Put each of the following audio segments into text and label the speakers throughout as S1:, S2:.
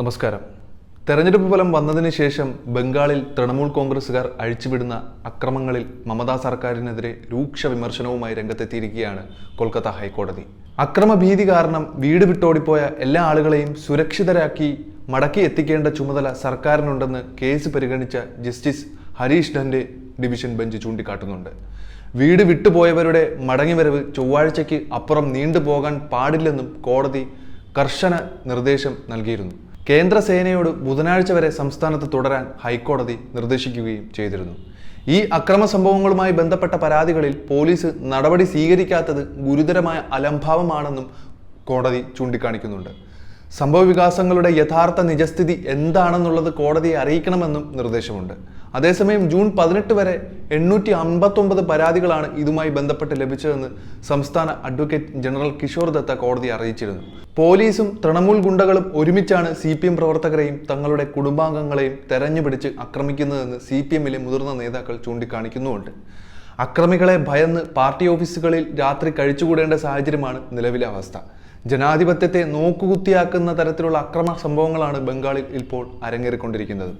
S1: നമസ്കാരം. തെരഞ്ഞെടുപ്പ് ഫലം വന്നതിന് ശേഷം ബംഗാളിൽ തൃണമൂൽ കോൺഗ്രസുകാർ അഴിച്ചുവിടുന്ന അക്രമങ്ങളിൽ മമതാ സർക്കാരിനെതിരെ രൂക്ഷ വിമർശനവുമായി രംഗത്തെത്തിയിരിക്കുകയാണ് കൊൽക്കത്ത ഹൈക്കോടതി. അക്രമഭീതി കാരണം വീട് വിട്ടോടിപ്പോയ എല്ലാ ആളുകളെയും സുരക്ഷിതരാക്കി മടക്കി എത്തിക്കേണ്ട ചുമതല സർക്കാരിനുണ്ടെന്ന് കേസ് പരിഗണിച്ച ജസ്റ്റിസ് ഹരീഷ് ഡന്റെ ഡിവിഷൻ ബെഞ്ച് ചൂണ്ടിക്കാട്ടുന്നുണ്ട്. വീട് വിട്ടുപോയവരുടെ മടങ്ങിവരവ് ചൊവ്വാഴ്ചയ്ക്ക് അപ്പുറം നീണ്ടുപോകാൻ പാടില്ലെന്നും കോടതി കർശന നിർദ്ദേശം നൽകിയിരുന്നു. കേന്ദ്ര സേനയോട് ബുധനാഴ്ച വരെ സംസ്ഥാനത്ത് തുടരാൻ ഹൈക്കോടതി നിർദ്ദേശിക്കുകയും ചെയ്തിരുന്നു. ഈ അക്രമ സംഭവങ്ങളുമായി ബന്ധപ്പെട്ട പരാതികളിൽ പോലീസ് നടപടി സ്വീകരിക്കാത്തത് ഗുരുതരമായ അലംഭാവമാണെന്നും കോടതി ചൂണ്ടിക്കാണിക്കുന്നുണ്ട്. സംഭവ വികാസങ്ങളുടെ യഥാർത്ഥ നിജസ്ഥിതി എന്താണെന്നുള്ളത് കോടതിയെ അറിയിക്കണമെന്നും നിർദ്ദേശമുണ്ട്. അതേസമയം ജൂൺ പതിനെട്ട് വരെ എണ്ണൂറ്റി അമ്പത്തൊമ്പത് പരാതികളാണ് ഇതുമായി ബന്ധപ്പെട്ട് ലഭിച്ചതെന്ന് സംസ്ഥാന അഡ്വക്കേറ്റ് ജനറൽ കിഷോർ ദത്ത കോടതി അറിയിച്ചിരുന്നു. പോലീസും തൃണമൂൽ ഗുണ്ടകളും ഒരുമിച്ചാണ് സി പി എം പ്രവർത്തകരെയും തങ്ങളുടെ കുടുംബാംഗങ്ങളെയും തെരഞ്ഞുപിടിച്ച് ആക്രമിക്കുന്നതെന്ന് സി പി എമ്മിലെ മുതിർന്ന നേതാക്കൾ ചൂണ്ടിക്കാണിക്കുന്നുമുണ്ട്. അക്രമികളെ ഭയന്ന് പാർട്ടി ഓഫീസുകളിൽ രാത്രി കഴിച്ചുകൂടേണ്ട സാഹചര്യമാണ് നിലവിലെ അവസ്ഥ. ജനാധിപത്യത്തെ നോക്കുകുത്തിയാക്കുന്ന തരത്തിലുള്ള അക്രമ സംഭവങ്ങളാണ് ബംഗാളിൽ ഇപ്പോൾ അരങ്ങേറിക്കൊണ്ടിരിക്കുന്നത്.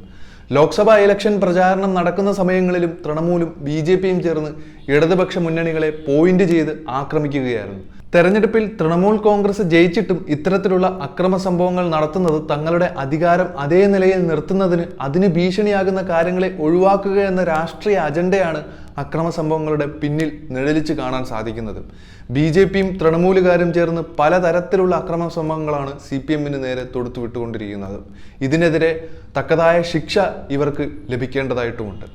S1: ലോക്സഭാ ഇലക്ഷൻ പ്രചാരണം നടക്കുന്ന സമയങ്ങളിലും തൃണമൂലും ബി ജെ പിയും ചേർന്ന് ഇടതുപക്ഷ മുന്നണികളെ പോയിന്റ് ചെയ്ത് ആക്രമിക്കുകയായിരുന്നു. തെരഞ്ഞെടുപ്പിൽ തൃണമൂൽ കോൺഗ്രസ് ജയിച്ചിട്ടും ഇത്തരത്തിലുള്ള അക്രമ സംഭവങ്ങൾ നടത്തുന്നത് തങ്ങളുടെ അധികാരം അതേ നിലയിൽ നിർത്തുന്നതിന് അതിന് ഭീഷണിയാകുന്ന കാര്യങ്ങളെ ഒഴിവാക്കുക എന്ന രാഷ്ട്രീയ അജണ്ടയാണ് അക്രമ സംഭവങ്ങളുടെ പിന്നിൽ നിഴലിച്ച് കാണാൻ സാധിക്കുന്നത്. ബി ജെ പിയും തൃണമൂലുകാരും ചേർന്ന് പലതരത്തിലുള്ള അക്രമ സംഭവങ്ങളാണ് സി പി എമ്മിന് നേരെ തൊടുത്തു വിട്ടുകൊണ്ടിരിക്കുന്നത് ഇതിനെതിരെ തക്കതായ ശിക്ഷ ഇവർക്ക് ലഭിക്കേണ്ടതായിട്ടുമുണ്ട്.